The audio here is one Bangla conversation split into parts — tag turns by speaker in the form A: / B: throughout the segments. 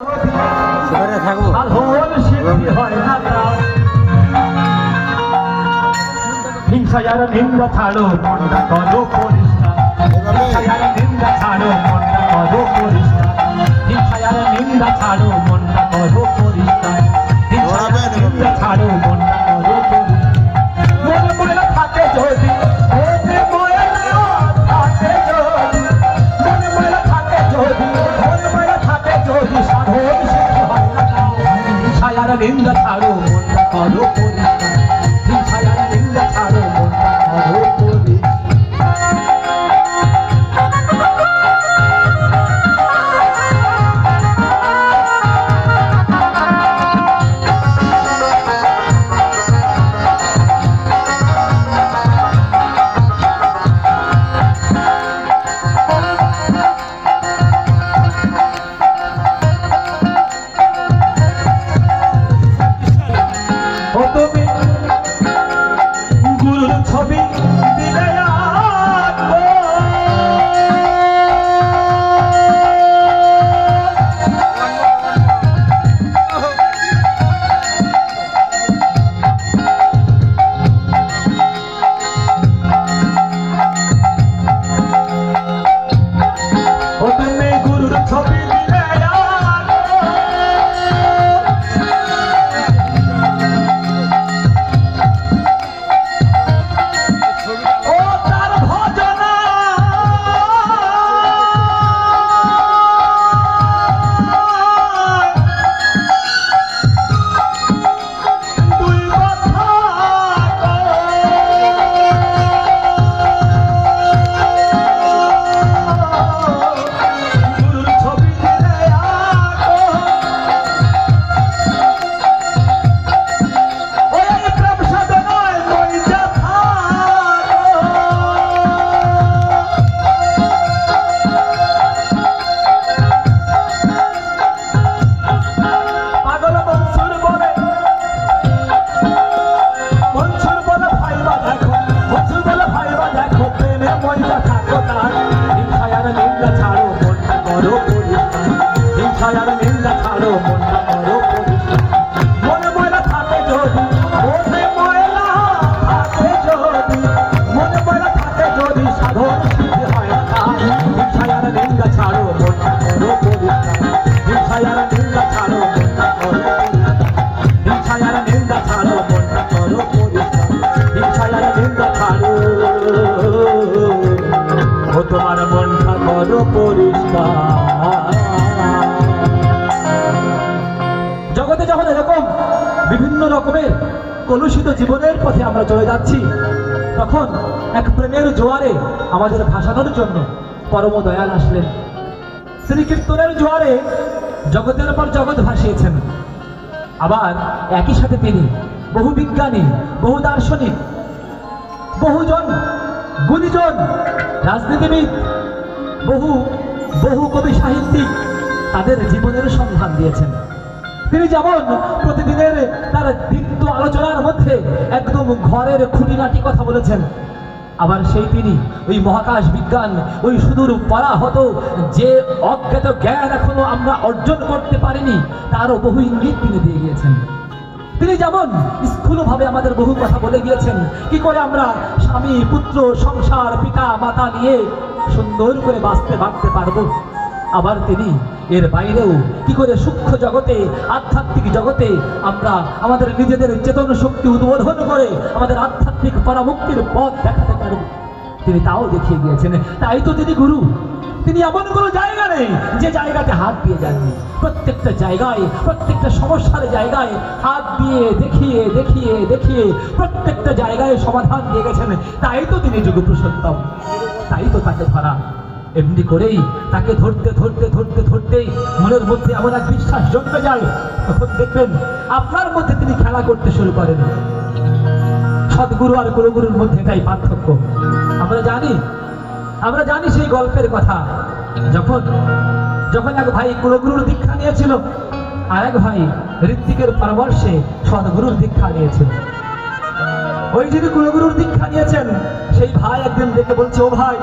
A: সেখানে থাকব
B: আলোর সিদ্ধি হয় না তার। হিংসা যারা নিন্দা ছাড়ো, মনটা করো পরিষ্কার হিংসা নিন্দা ছাড়ো, মনটা করো পরিষ্কার হিংসা যারা নিন্দা ছাড়ো জগতে যখন এরকম বিভিন্ন রকমের কলুষিত জীবনের পথে আমরা চলে যাচ্ছি, তখন এক প্রেমের জোয়ারে আমাদের ভাসানোর জন্য পরম দয়াল আসলেন। শ্রীকীর্তনের জোয়ারে জগতের পর জগৎ ভাসিয়েছেন। আবার একই সাথে তিনি বহু বিজ্ঞানী, বহু দার্শনিক, বহুজন, গুণীজন, রাজনীতিবিদ, বহু বহু কবি সাহিত্যিক তাদের জীবনের সন্ধান দিয়েছেন। তিনি যেমন প্রতিদিনের তার দীপ্ত আলোচনার মধ্যে একদম ঘরের খুঁটিনাটি কথা বলেছেন, আবার সেই তিনি ওই মহাকাশ বিজ্ঞান, ওই সুদূর পরাহত যে অজ্ঞাত জ্ঞান এখনও আমরা অর্জন করতে পারিনি, তারও বহু ইঙ্গিত তিনি দিয়ে গিয়েছেন। তিনি যেমন স্থূলভাবে আমাদের বহু কথা বলে গিয়েছেন, কি করে আমরা স্বামী, পুত্র, সংসার, পিতা, মাতা নিয়ে সুন্দর করে বাঁচতে বাঁচতে পারব। আবার তিনি এর বাইরেও কি করে সূক্ষ্ম জগতে, আধ্যাত্মিক জগতে আমরা আমাদের নিজেদের চেতন শক্তি উদ্বোধন করে আমাদের আধ্যাত্মিক পরামুক্তির পথ দেখাতে পারব তিনি তাও দেখিয়ে গিয়েছেন তাই তো তিনি গুরু। তিনি এমন কোনো জায়গা নেই যে জায়গাতে হাত দিয়ে যাননি। প্রত্যেকটা জায়গায়, প্রত্যেকটা সমস্যার জায়গায় হাত দিয়ে দেখিয়ে দেখিয়ে দেখিয়ে প্রত্যেকটা জায়গায় সমাধান দিয়ে গেছেন। তাই তো তিনি যুগ পুরুষোত্তম তাই তো তাকে ধরা। এমনি করেই তাকে ধরতে ধরতে ধরতে, ধরতেই মনের মধ্যে এমন এক বিশ্বাস জন্মে যায়। তখন দেখবেন আপনার মধ্যে তিনি খেলা করতে শুরু করেন। সদ্গুরু আর কুলগুরুর মধ্যে এটাই পার্থক্য। আমরা জানি আমরা জানি সেই গল্পের কথা। যখন যখন এক ভাই কুলগুরুর দীক্ষা নিয়েছিল, আর এক ভাই ঋত্বিকের পরামর্শে সদ্গুরুর দীক্ষা নিয়েছিল। ওই যিনি কুলগুরুর দীক্ষা নিয়েছেন, সেই ভাই একদিন দেখে বলছে, ও ভাই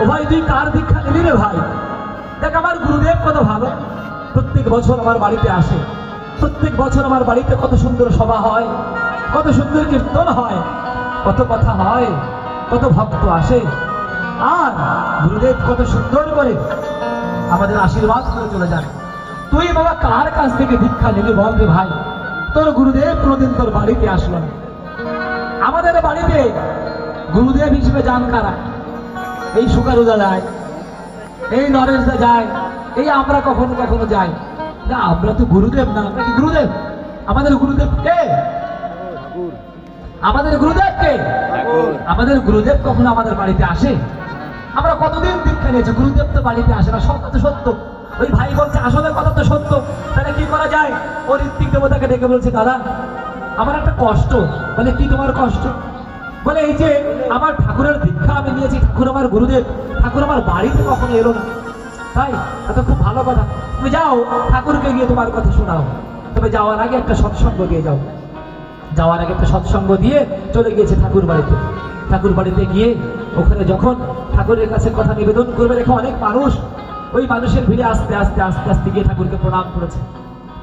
B: ও ভাই, তুই কার দীক্ষা নিবি রে ভাই? দেখ, আমার গুরুদেব কত ভালো। প্রত্যেক বছর আমার বাড়িতে আসে। প্রত্যেক বছর আমার বাড়িতে কত সুন্দর সভা হয়, কত সুন্দর কীর্তন হয়, কত কথা হয়, কত ভক্ত আসে। আর গুরুদেব কত সুন্দর করে আমাদের আশীর্বাদ করে চলে যান। তুই বাবা কার কাছ থেকে দীক্ষা নিবি বল রে ভাই? তোর গুরুদেব কোনোদিন তোর বাড়িতে আসলো না। আমাদের বাড়িতে গুরুদেব হিসেবে যান কারা? এই সুকারুদা যায় এই নরেশদা যায় এই আমরা কখনো কখনো যাই। না আমরা তো গুরুদেব না আমরা কি গুরুদেব? আমাদের গুরুদেব কে? আমাদের গুরুদেব কে? আমাদের গুরুদেব কখনো আমাদের বাড়িতে আসে? আমরা কতদিন দীক্ষা নিয়েছি? গুরুদেব তো বাড়িতে আসে না সত্য তো সত্য। ওই ভাই বলছে, আসলে কথা তো সত্য। তাহলে কি করা যায়? ও ঋত্বিক দেবতাকে ডেকে বলছে, দাদা, আমার একটা কষ্ট। বলে, কি তোমার কষ্ট? বলে, এই যে আমার ঠাকুরের দীক্ষা আমি নিয়েছি, ঠাকুর আমার গুরুদেব। ঠাকুর আমার বাড়িতে কখনো এলো না। তাই, এত খুব ভালো কথা। তুমি যাও, ঠাকুরকে গিয়ে তোমার কথা শোনাও। তবে যাওয়ার আগে একটা সৎসঙ্গ দিয়ে যাও। যাওয়ার আগে একটা সৎসঙ্গ দিয়ে চলে গিয়েছে ঠাকুর বাড়িতে। ঠাকুর বাড়িতে গিয়ে ওখানে যখন ঠাকুরের কাছে কথা নিবেদন করবে, দেখো অনেক মানুষ, ওই মানুষের ভিড়ে আস্তে আস্তে আস্তে আস্তে গিয়ে ঠাকুরকে প্রণাম করেছে।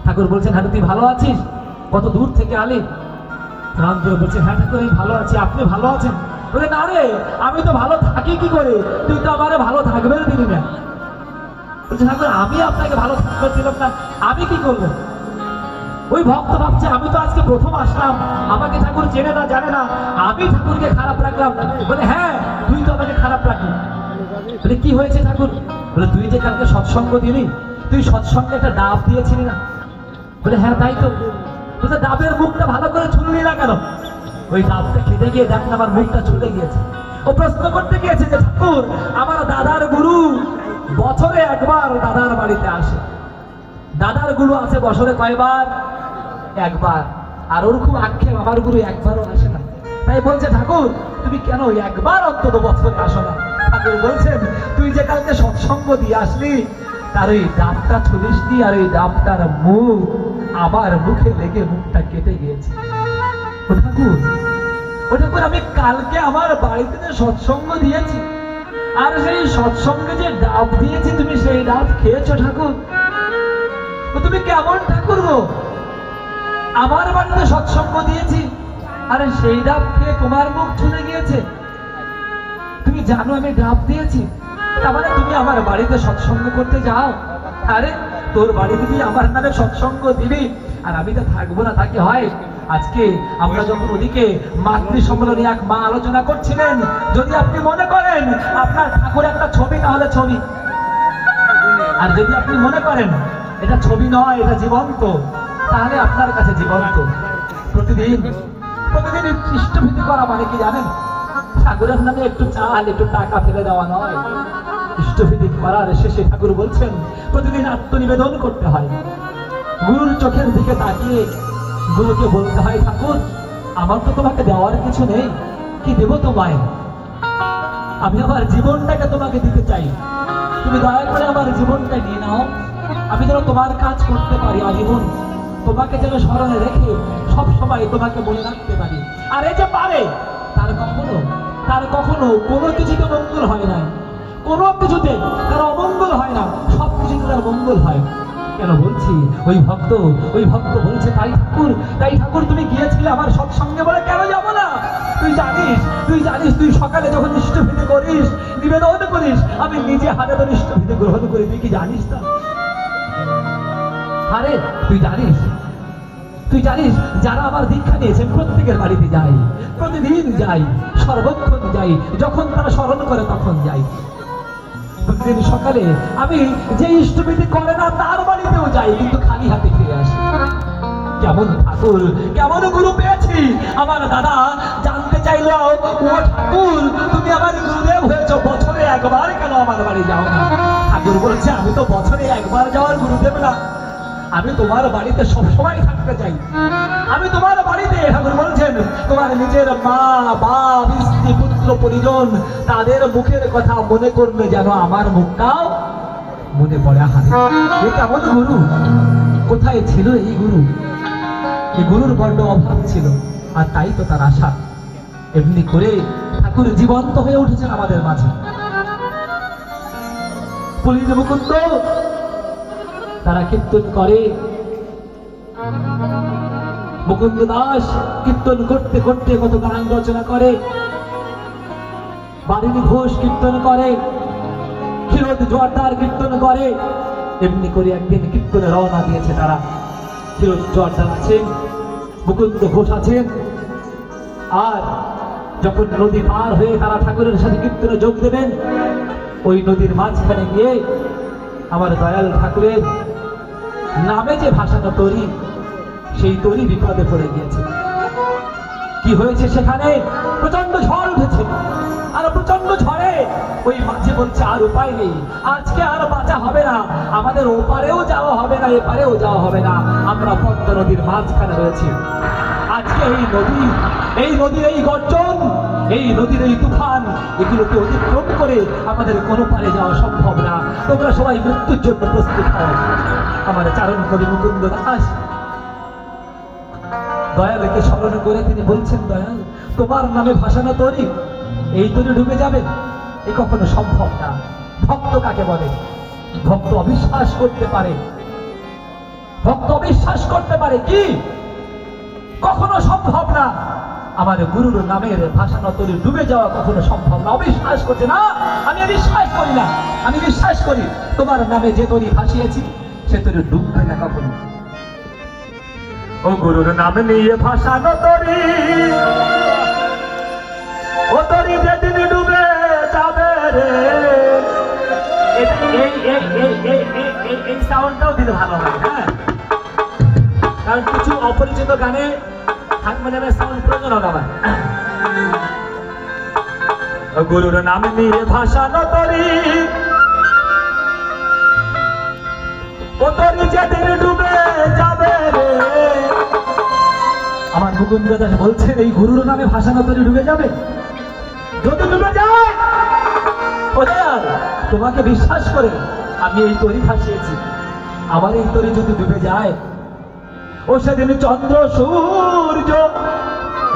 B: ঠাকুর বলছেন হ্যাঁ তুই ভালো আছিস? কত দূর থেকে আলি? করে বলছে হ্যাঁ ঠাকুর, আমি ভালো আছি। আপনি ভালো আছেন? বলে, না রে, আমি তো ভালো থাকি কি করে? তুই তো আমারে ভালো থাকবে দিলি না। বলছে, ঠাকুর, আমি আপনাকে ভালো থাকবে দিলাম না। আমি কি করব? ওই ভক্ত ভাবছে, আমি তো আজকে প্রথম আসলাম। আমাকে ঠাকুর চেনে না, জানে না। আমি ঠাকুরকে খারাপ রাখলাম। বলে হ্যাঁ তুই তো আমাকে খারাপ রাখলি। বলে, কি হয়েছে ঠাকুর? বলে, তুই যে কালকে সৎসঙ্গ দিলি, তুই সৎসঙ্গে একটা ডাব দিয়েছিলি না? বলে হ্যাঁ তাই তো। বলছে ডাবের মুখটা ভালো করে ছুললি না কেন? ওই ডাবটা খেতে গিয়ে দেখ না, আমার মুখটা ছুলে গিয়েছে। ও প্রশ্ন করতে গিয়েছে যে, ঠাকুর, আমার দাদার গুরু বছরে একবার দাদার বাড়িতে আসে। দাদার গুরু আছে বছরে কয়বার? একবার। আর ওর খুব আক্ষেপ আমার গুরু একবারও আসে না। তাই বলছে, ঠাকুর, তুমি কেন একবার অন্তত বছরে আসো না? ঠাকুর বলছেন, তুই যে কালকে সৎসঙ্গ দিয়ে আসলি, তার ওই ডাবটা ছুলিস নি আর ওই ডাবটার মুখ আমার মুখে লেগে মুখটা কেটে গিয়েছে। ও ঠাকুর ও ঠাকুর, আমি কালকে আমার বাড়িতে যে সৎসঙ্গ দিয়েছি, আর সেই সৎসঙ্গে যে ডাব দিয়েছি, তুমি সেই ডাব খেয়েছো ঠাকুর? তুমি কেমন ঠাকুর গো? আমার বাড়িতে সৎসঙ্গ দিয়েছি। আরে সেই ডাব খেয়ে তোমার মুখ ছুলে গিয়েছে। তুমি জানো আমি ডাব দিয়েছি। তার মানে তুমি আমার বাড়িতে সৎসঙ্গ করতে যাও। আরে, তোর বাড়িতে দিয়ে আমার নামে সৎসঙ্গ দিবি। আর আমি তো থাকব না তাকে হয়? আজকে আমরা যখন ওদিকে মাতৃ সম্মেলনে এক মা আলোচনা করছিলেন, যদি আপনি মনে করেন আপনার ঠাকুর একটা ছবি, তাহলে ছবি। আর যদি আপনি মনে করেন, এটা ছবি নয়, এটা জীবন্ত। তাহলে আপনার কাছে জীবন্ত। প্রতিদিন প্রতিদিন ইষ্টভীতি করা মানে কি জানেন? ঠাকুরের নামে একটু চাল, একটু টাকা ফেলে দেওয়া নয়। ইষ্টভীতি করার শেষে ঠাকুর বলছেন, প্রতিদিন আত্মনিবেদন করতে হয়। গুরুর চোখের দিকে তাকিয়ে গুরুকে বলতে হয়, ঠাকুর, আমার তো তোমাকে দেওয়ার কিছু নেই। কি দেবো তোমায়? আমি আমার জীবনটাকে তোমাকে দিতে চাই। তুমি দয়া করে আমার জীবনটা নিয়ে নাও। আমি যেন তোমার কাজ করতে পারি আজীবন তোমাকে যেন স্মরণে রেখে সবসময় তোমাকে মনে রাখতে পারি। আর এই যে পারে, তার কখনো তার কখনো কোনো কিছুতে মঙ্গল হয় না। কোনো কিছুতে তার অমঙ্গল হয় না, সব কিছুতে তার মঙ্গল হয়। কেন বলছি? ওই ভক্ত ওই ভক্ত বলছে, তাই ঠাকুর তাই ঠাকুর, তুমি গিয়েছিলে আমার সৎসঙ্গে বলে কেন যাব না? তুই জানিস তুই জানিস, তুই সকালে যখন ইষ্টভীতি করিস, নিবেদন করিস, আমি নিজে হাতে তোর ইষ্টভীতি গ্রহণ করি তুই কি জানিস না আরে তুই জানিস? তুই জানিস, যারা আমার দীক্ষা নিয়েছেন প্রত্যেকের বাড়িতে যাই, প্রতিদিন যাই, সর্বক্ষণ যাই, যখন তারা স্মরণ করে তখন যাই। প্রতিদিন সকালে আমি যে ইষ্টভীতি করে না, তার বাড়িতেও যাই, কিন্তু খালি হাতে ফিরে আসি। কেমন ঠাকুর, কেমন গুরু পেয়েছি। আমার দাদা জানতে চাইলো, ও ঠাকুর, তুমি আমার গুরুদেব হয়েছ, বছরে একবার কেন আমার বাড়ি যাও না? ঠাকুর বলছে, আমি তো বছরে একবার যাওয়ার গুরুদেব না। আমি তোমার বাড়িতে সবসময় থাকতে চাই। আমি তোমার বাড়িতে ঠাকুর বলছেন, তোমার নিজের মা বাপ স্ত্রী, পুত্র, পরিজন, তাদের মুখের কথা মনে করলে যেন আমার মুখটাও মনে পড়ে। হাতে এ কেমন গুরু? কোথায় ছিল এই গুরু? এই গুরুর বড্ড অভাব ছিল, আর তাই তো তার আশা। এমনি করে ঠাকুর জীবন্ত হয়ে উঠেছেন আমাদের মাঝে। পুলিশ মুকুন্দ তারা কীর্তন করে। মুকুন্দ দাস কীর্তন করতে করতে কত গান রচনা করে। বারিনী ঘোষ কীর্তন করে। ক্ষীরোদ জোয়ারদার কীর্তন করে। এমনি করে একদিন কীর্তনে রওনা দিয়েছে তারা। ক্ষীরোদ জোয়ারদার আছেন মুকুন্দ ঘোষ আছেন আর যখন নদী পার হয়ে তারা ঠাকুরের সাথে কীর্তনে যোগ দেবেন, ওই নদীর মাঝখানে গিয়ে আমার দয়াল ঠাকুরের নামে যে ভাষাটা তৈরি, সেই তৈরি বিপদে পড়ে গিয়েছে। কি হয়েছে সেখানে? প্রচণ্ড ঝড় উঠেছে। আর প্রচণ্ড ঝড়ে ওই মাঝে বলছে আর উপায় নেই। আজকে আর বাঁচা হবে না। আমাদের ওপারেও যাওয়া হবে না, এপারেও যাওয়া হবে না। আমরা পদ্মা নদীর মাঝখানে রয়েছি। আজকে এই নদী, এই নদীর এই গর্জন, এই নদীর এই তুফান, এগুলোকে অতিক্রম করে আমাদের কোনো পারে যাওয়া সম্ভব না। তোমরা সবাই মৃত্যুর জন্য প্রস্তুত হও। আমার চারণ কবি মুকুন্দ দাস। দয়ালকে স্মরণ করে তিনি বলছেন, দয়াল, তোমার নামে ভাসানো তরি, এই তরি ডুবে যাবে। এ কখনো সম্ভব না। ভক্ত কাকে বলে? ভক্ত অবিশ্বাস করতে পারে। ভক্ত অবিশ্বাস করতে পারে কি? কখনো সম্ভব না। আমার গুরুর নামের ভাষানো তরি ডুবে যাওয়া কখনো সম্ভব না। অবিশ্বাস করছে না। আমি বিশ্বাস করি না। আমি বিশ্বাস করি, তোমার নামে যে তরি ভাসিয়েছি সে তরি ডুববে না ও গুরুর নাম নিয়ে ভাসানো তরি ও তরি যেদিন ডুবে যাবে রে। সাউন্ডটাও দিলে ভালো হয় হ্যাঁ? কিছু অপরিচিত গানে সাউন্ড প্রয়োজন গুরুর নাম নিয়ে ভাসানো তরি আমার দাস এই গুরুর নামে ডুবে যাবে। যদি ডুবে যায় তোমাকে বিশ্বাস করে আমি এই তরি ভাসিয়েছি। আমার এই তরি যদি ডুবে যায়, ও সেদিন চন্দ্র, সূর্য,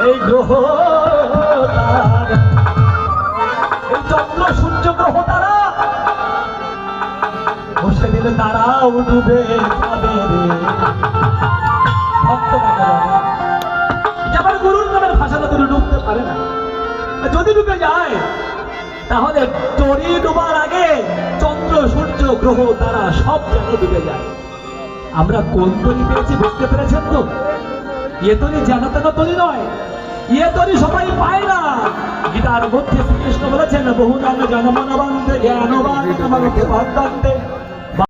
B: এই গ্রহ এই চন্দ্র, সূর্য গ্রহ সেদিন তারাও ডুবে যাবে রে। ভক্ত কাকে বলে? যে আমার গুরুর নামের ভাষাটা তুমি ডুবতে পারে না। যদি ডুবে যায়, তাহলে তরি ডুবার আগে চন্দ্র, সূর্য, গ্রহ তারা সব যেন ডুবে যায়। আমরা কোন তরি পেয়েছি বুঝতে পেরেছেন তো? ইয়ে তরি জানা তেনা তরি নয়। ইয়ে তরি সবাই পায় না। গীতার মধ্যে শ্রীকৃষ্ণ বলেছেন, বহু নাম জনমনবন্ধে জ্ঞানবান আমাকে বান্ধান্তে